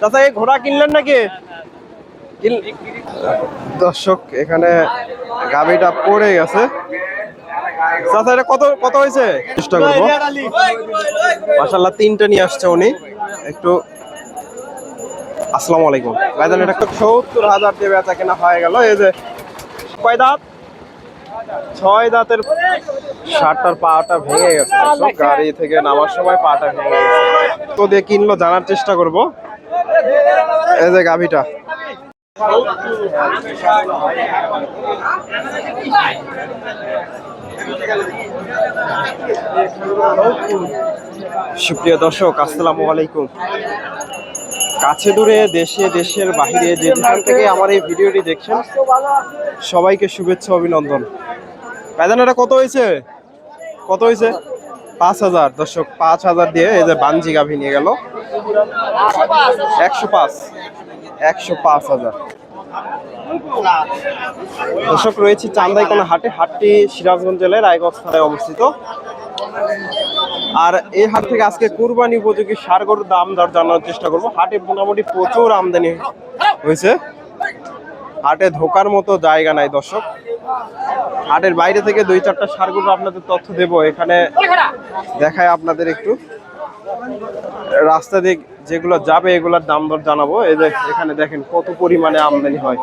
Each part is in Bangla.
চাচা এই ঘোড়া কিনলেন নাকি? দর্শক এখানে গাবিটা পড়ে গেছে। চাচা এটা কত কত হয়েছে? চেষ্টা করব। মাসাল্লাহ তিনটা নিয়ে আসছে উনি। একটু আসসালামু আলাইকুম। ভাইজান এটা সত্তর হাজার দিয়ে বেচা কেনা হয়ে গেল। এই যে কয় দাঁত? ছয় দাঁতের শার্টটার পাটা ভেঙে গেছে। গাড়ি থেকে নামার সময় পাটা ভেঙে গেছে। তো দিয়ে কিনলো জানার চেষ্টা করব। এই যে গাভিটা। সুপ্রিয় দর্শক, আসসালামু আলাইকুম। কাছে দূরে, দেশে, দেশের বাহিরে যে যেখান থেকে আমার এই ভিডিওটি দেখছেন, সবাইকে শুভেচ্ছা, অভিনন্দন। প্যাদানাটা কত হয়েছে? কত হয়েছে? পাঁচ হাজার, দর্শক, পাঁচ হাজার দিয়ে এই যে বানজি গাভি নিয়ে গেল। একশো পাঁচ একশো পাঁচ হাজার। দর্শক, রয়েছে চান্দাইকোনা হাটে হাটটি সিরাজগঞ্জ জেলার রায়গঞ্জ থানায় অবস্থিত। আর এই হাট থেকে আজকে কুরবানি উপযোগী সার গরুর দাম দর জানার চেষ্টা করব। হাটে মোটামুটি প্রচুর আমদানি হয়েছে। হাটে ঢোকার মতো জায়গা নাই, দর্শক। হাটের বাইরে থেকে দুই চারটা সার গরু আপনাদের তথ্য দেব। এখানে দেখায় আপনাদের একটু। রাস্তা দিক যেগুলো যাবে, এগুলোর দাম দর জানাব। এই যে এখানে দেখেন কত পরিমাণে আমদানি হয়।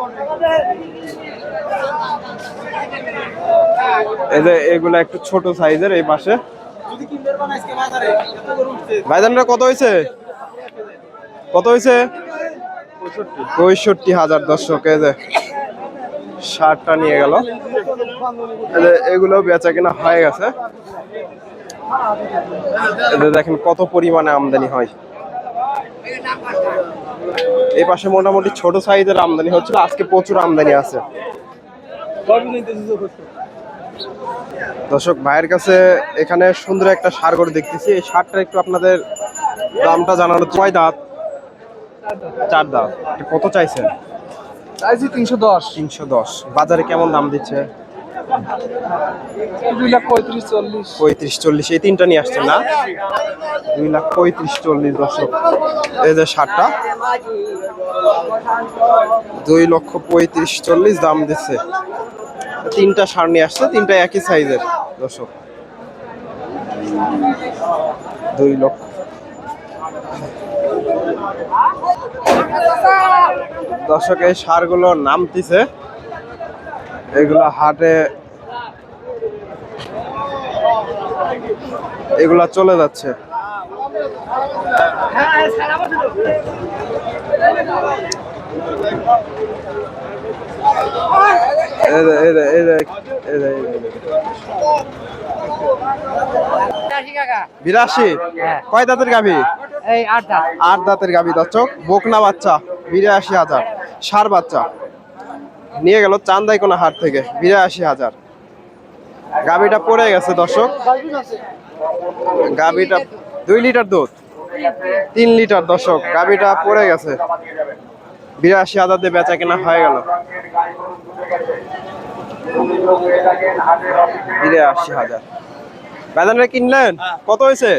এই যে এগুলো একটু ছোট সাইজের এই পাশে। কত হয়েছে কত হয়েছে পঁয়ষট্টি হাজার দর্শক, এই যে শার্টটা নিয়ে গেল। এগুলো বেচা কিনা হয়ে গেছে। দেখেন কত পরিমাণে আমদানি হয়। এই পাশে মোটামুটি ছোট সাইজের আমদানি হচ্ছিল, আজকে প্রচুর আমদানি আছে। দর্শক, ভাইয়ের কাছে এখানে সুন্দর একটা সার করে দেখতেছি। এই সারটা একটু আপনাদের দামটা জানানো ছয় দাঁত? চার এটা কত চাইছেন? চাইছি তিনশো দশ। তিনশো দশ। বাজারে কেমন দাম দিচ্ছে? দুই লাখ পঁয়ত্রিশ চল্লিশ। পঁয়ত্রিশ চল্লিশ। এই তিনটা নিয়ে আসছেন না? দুই লাখ পঁয়ত্রিশ চল্লিশ দর্শক। এই যে দুই লক্ষ পঁয়ত্রিশ চল্লিশ দাম দিচ্ছে। তিনটা সার নিয়ে আসছে তিনটা একই সাইজের দর্শক। দুই লক্ষ দর্শক এই সারগুলো নামতিছে। এগুলো হাটে এগুলা চলে যাচ্ছে। বিরাশি হ্যাঁ। কয় দাঁতের গাভি? এই আটটা আট দাঁতের গাভি দর্শক। বকনা বাচ্চা বিরাশি হাজার। সার বাচ্চা। নিয়ে গেল চান্দাই কোনা হাট থেকে বিরাশি হাজার। গাভিটা পড়ে গেছে দর্শক। গাভিটা দুই লিটার দুধ। তিন লিটার দর্শক। গাভিটা পড়ে গেছে। বিরাশি হাজার দিয়ে বেচা কেনা হয়ে গেল। বিরাশি হাজার। বাজারে কিনলেন? কত হয়েছে?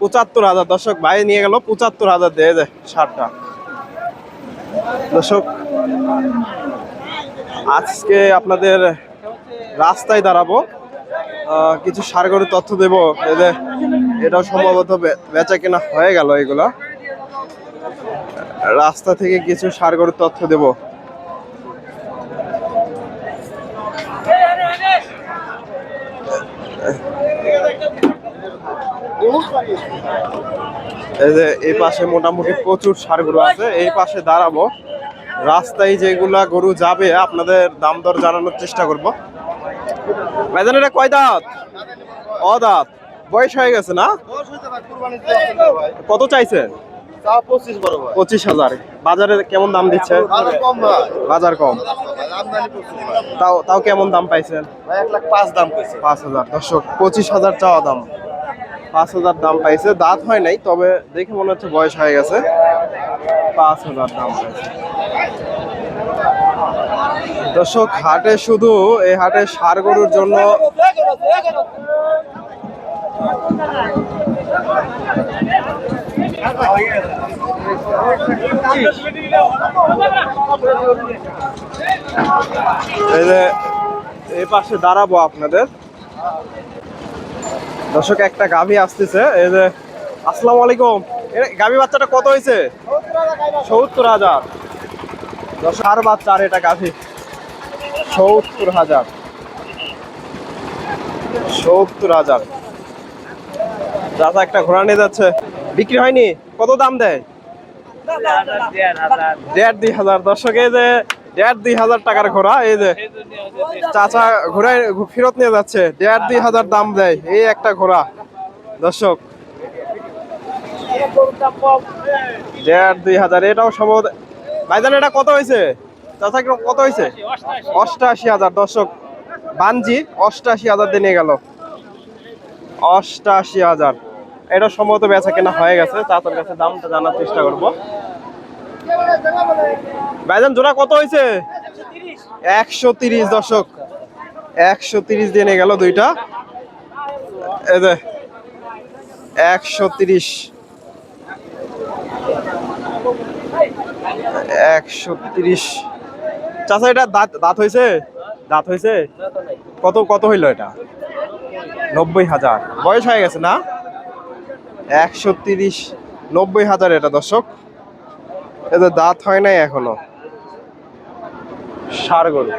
পঁচাত্তর। হাজার। দর্শক ভাই নিয়ে গেল পঁচাত্তর হাজার দিয়ে দে সারটা। দর্শক আজকে আপনাদের রাস্তায় দাঁড়াবো। কিছু সার গরুর তথ্য দেব। এই যে এটাও সম্ভবত বেচা কেনা হয়ে গেল এগুলো। রাস্তা থেকে কিছু সার গরুর তথ্য দেব। এই যে এই পাশে মোটামুটি প্রচুর সার গরু আছে এই পাশে দাঁড়াবো। রাস্তায় যেগুলা গরু যাবে আপনাদের দাম দর জানানোর চেষ্টা করব। ভাইজান এটা কয় দাঁত? অ দাঁত। বয়স হয়ে গেছে না? কত চাইছেন? পঁচিশ হাজার। বাজারে কেমন দাম দিচ্ছে? বাজার কম তাও তাও কেমন দাম পাইছেন? দাম পাঁচ হাজার। দর্শক পঁচিশ হাজার চাওয়া দাম। পাঁচ হাজার দাম পাইছে। দাঁত হয় নাই, তবে দেখে মনে হচ্ছে বয়স হয়ে গেছে। পাঁচ হাজার দাম পাইছে। দর্শক, হাটে শুধু এই হাটে সার গরুর জন্য এই পাশে দাঁড়াবো আপনাদের। দর্শক, একটা গাভী আসতেছে। এই যে, আসসালামু আলাইকুম। গাভী বাচ্চাটা কত হয়েছে? সত্তর হাজার। দশ আর বাচ্চা, আর এটা গাভী। সত্তর হাজার। সত্তর হাজার। দাদা একটা ঘোড়া নিয়ে যাচ্ছে। বিক্রি হয়নি? কত দাম দেয়? দেড় দুই হাজার। দর্শক, এই যে দেড় দুই হাজার টাকার ঘোড়া, এই যে চাচা ঘোড়ায় ফেরত নিয়ে যাচ্ছে, দেড় দুই হাজার দাম দেয়, এই একটা ঘোড়া। দর্শক, দেড় দুই হাজার, এটাও সম্ভবত, ভাইজান, এটা কত হয়েছে? চাচা কত হয়েছে? অষ্টাশি হাজার, দর্শক, বানজি অষ্টাশি হাজার দিয়ে নিয়ে গেল। অষ্টাশি হাজার, এটা সম্ভবত বেচা কেনা হয়ে গেছে, চাচার কাছে দামটা জানার চেষ্টা করব। ভাইজান, জোড়া কত হয়েছে একশো তিরিশ, দর্শক। একশো তিরিশ দিয়ে নিয়ে গেল দুইটা। একশো তিরিশ। একশো তিরিশ। চাচা, এটা দাঁত দাঁত হয়েছে দাঁত হয়েছে কত কত হইল এটা? নব্বই হাজার। বয়স হয়ে গেছে না? একশো তিরিশ, নব্বই হাজার এটা, দর্শক। এদের দাঁত হয় নাই এখনও। সার গরু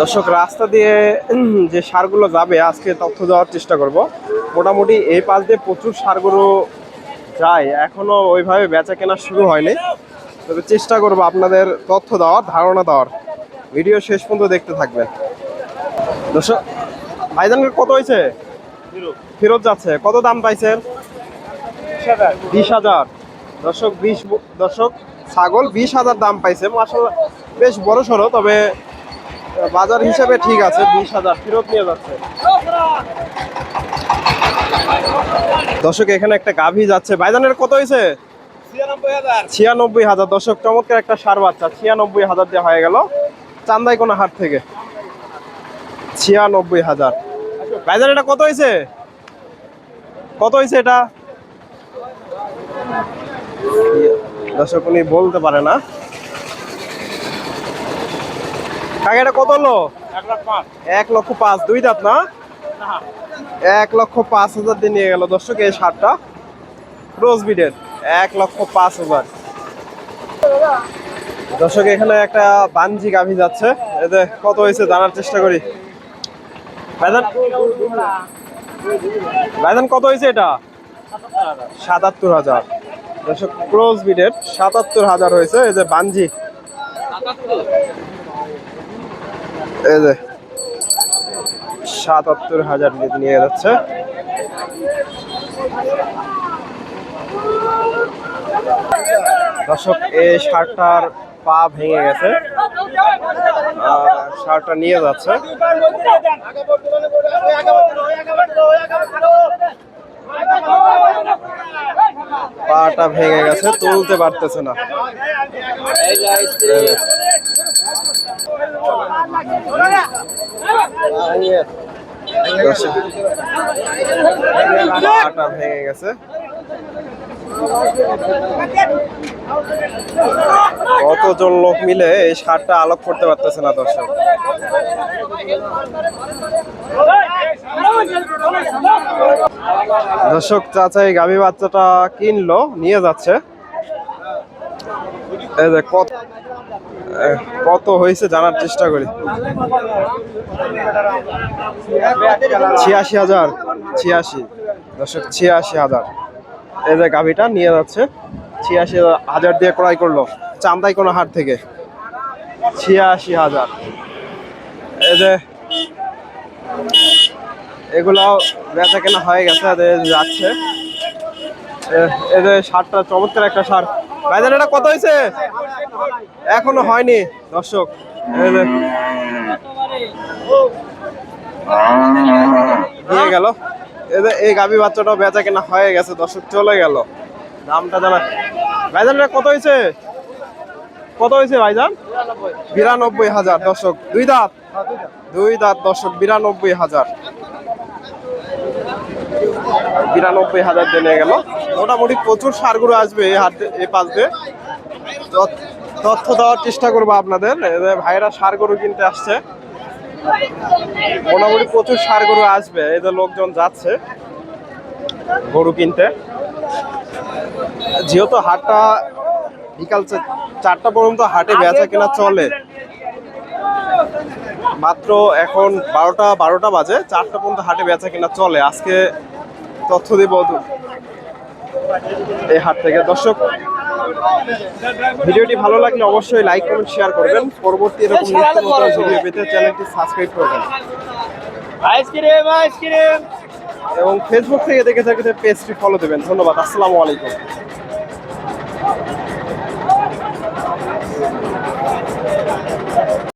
দর্শক রাস্তা দিয়ে যে সারগুলো যাবে আজকে তথ্য দেওয়ার চেষ্টা করব। মোটামুটি এই পাশ দিয়ে প্রচুর সারগুলো যায়। এখনও ওইভাবে বেচা কেনা শুরু হয়নি। তবে চেষ্টা করব আপনাদের তথ্য দেওয়ার ধারণা দেওয়ার। ভিডিও শেষ পর্যন্ত দেখতে থাকবেন। দর্শক ভাইজানের কত হয়েছে? ফেরত। যাচ্ছে। কত দাম পাইছেন? বিশ হাজার। দর্শক বিশ দর্শক ছাগল বিশ হাজার দাম পাইছে। মাসাল্লাহ বেশ বড় সড়ো তবে বাজার হিসাবে ঠিক আছে বিশ হাজার ফেরত নিয়ে যাচ্ছে। দর্শক এখানে একটা গাভী যাচ্ছে। ভাইজানের কত হয়েছে ছিয়ানব্বই হাজার। দর্শক চমৎকার একটা সার বাচ্চা ছিয়ানব্বই হাজার দিয়ে হয়ে গেল। চান্দাই কোনো হাট থেকে। ছিয়ানব্বই হাজার। ভাইজান এটা কত হয়েছে কত হয়েছে এটা? দর্শক উনি বলতে পারে না। কাকা এটা কত হলো? এক লক্ষ পাঁচ। দুই দাঁত না? এক লক্ষ পাঁচ হাজার দিয়ে নিয়ে গেল দর্শক এই সারটা। রোজ বিডের এক লক্ষ পাঁচ হাজার। দর্শক এখানে একটা বানজি গাভী যাচ্ছে। এতে কত হয়েছে জানার চেষ্টা করি। ভাইজান? ভাইজান কত হয়েছে এটা? সাতাত্তর হাজার। দর্শক বিডের সাতাত্তর হাজার হয়েছে। এই যে বানজি। এই যে সাতাত্তর হাজার নিয়ে যাচ্ছে। দর্শক, এই শার্টটার পা ভেঙে গেছে। শার্টটা নিয়ে যাচ্ছে। পাটা ভেঙে গেছে তুলতে পারতেছে না। পাটা ভেঙে গেছে। কতজন লোক মিলে এই সারটা আলোক করতে পারতেছে না দর্শক? দর্শক চাচা এই গাভী বাচ্চাটা কিনলো, নিয়ে যাচ্ছে। এই যে কত কত হয়েছে জানার চেষ্টা করি। ছিয়াশি হাজার, ছিয়াশি। দর্শক, ছিয়াশি হাজার। এই যে গাভীটা নিয়ে যাচ্ছে। ছিয়াশি হাজার দিয়ে ক্রয় করল, চান্দাই কোনো হাট থেকে। ছিয়াশি হাজার। এই যে, এগুলো বেচা কেনা হয়ে গেছে যাচ্ছে। এ- এদের সারটা চমৎকার একটা সার। ভাইজান, এটা কত হয়েছে? এখনও হয়নি, দর্শক। এই যে, দিয়ে গেল। এই গাভী বাচ্চাটাও বেচা কেনা হয়ে গেছে, দর্শক, চলে গেল। দামটা জানা ভাইজান কত হয়েছে? কত হয়েছে ভাইজান? বিরানব্বই হাজার, দর্শক, দুই দাঁত। দুই দাঁত, দর্শক, বিরানব্বই হাজার। বিরানব্বই হাজার নিয়ে গেল। মোটামুটি প্রচুর সারগুলো আসবে এই হাট এই পাশ দিয়ে। তথ্য- দেওয়ার চেষ্টা করব আপনাদের। ভাইরা সার গরু কিনতে আসছে। মোটামুটি প্রচুর সার গরু আসবে। এদের লোকজন যাচ্ছে গরু কিনতে। যেহেতু হাটটা বিকাল চারটা পর্যন্ত হাটে বেচা কেনা চলে, মাত্র এখন বারোটা বারোটা বাজে, চারটা পর্যন্ত হাটে বেচা কেনা চলে। আজকে তথ্য দেব এই হাট থেকে। দর্শক, ভিডিওটি ভালো লাগলে অবশ্যই লাইক কমেন্ট শেয়ার করবেন। পরবর্তী এরকম ভিডিও পেতে চ্যানেলটি সাবস্ক্রাইব করবেন। Ice cream ice cream. এবং ফেসবুক থেকে দেখে থাকলে পেজটি ফলো দেবেন। ধন্যবাদ আসসালামু আলাইকুম।